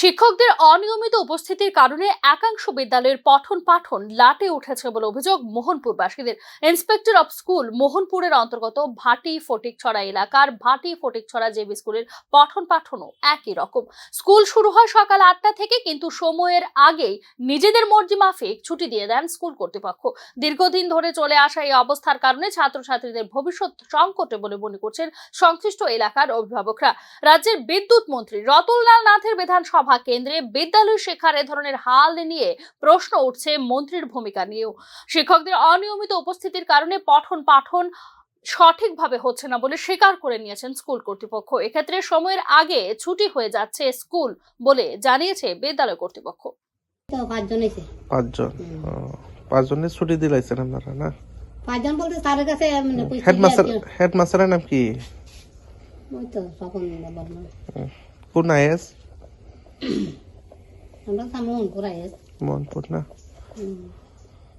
শিক্ষকদের অনিয়মিত উপস্থিতির কারণে একাংশ বিদ্যালয়ের পঠন পাঠন লাটে উঠেছে বলে অভিযোগ মোহনপুরবাসীদের। ইন্সপেক্টর অফ স্কুল মোহনপুরের অন্তর্গত ভাটি ফটিকছড়া এলাকার ভাটি ফটিকছড়া জেবি স্কুলের পঠন পাঠনও একই রকম। স্কুল শুরু হয় সকাল আটটা থেকে কিন্তু সময়ের আগেই নিজেদের মর্জি মাফিক ছুটি দিয়ে দেন স্কুল কর্তৃপক্ষ। দীর্ঘদিন ধরে চলে আসা এই অবস্থার কারণে ছাত্রছাত্রীদের ভবিষ্যৎ সংকটে বলে মনে করছেন সংশ্লিষ্ট এলাকার অভিভাবকরা। রাজ্যের বিদ্যুৎ মন্ত্রী রতনলাল নাথের বিধানসভা কেন্দ্রে বিদ্যালয় শিক্ষার এ ধরনের হাল নিয়ে প্রশ্ন উঠছে মন্ত্রীর ভূমিকা নিয়েও। শিক্ষকদের অনিয়মিত উপস্থিতির কারণে পঠন পাঠন সঠিকভাবে হচ্ছে না বলে স্বীকার করে নিয়েছেন স্কুল কর্তৃপক্ষ। এক্ষেত্রে সময়ের আগে ছুটি হয়ে যাচ্ছে স্কুল বলে জানিয়েছে বিদ্যালয় কর্তৃপক্ষ। পাঁচজন পাঁচজনের ছুটি দিলাইছেন আপনারা না? পাঁচজন বলতে কাছে হেডমাস্টার হেডমাস্টারের নাম কি? ওই তো স্বপন কোন আইএস มันต้องทำมุนกูไร มอนพุดนะ อืม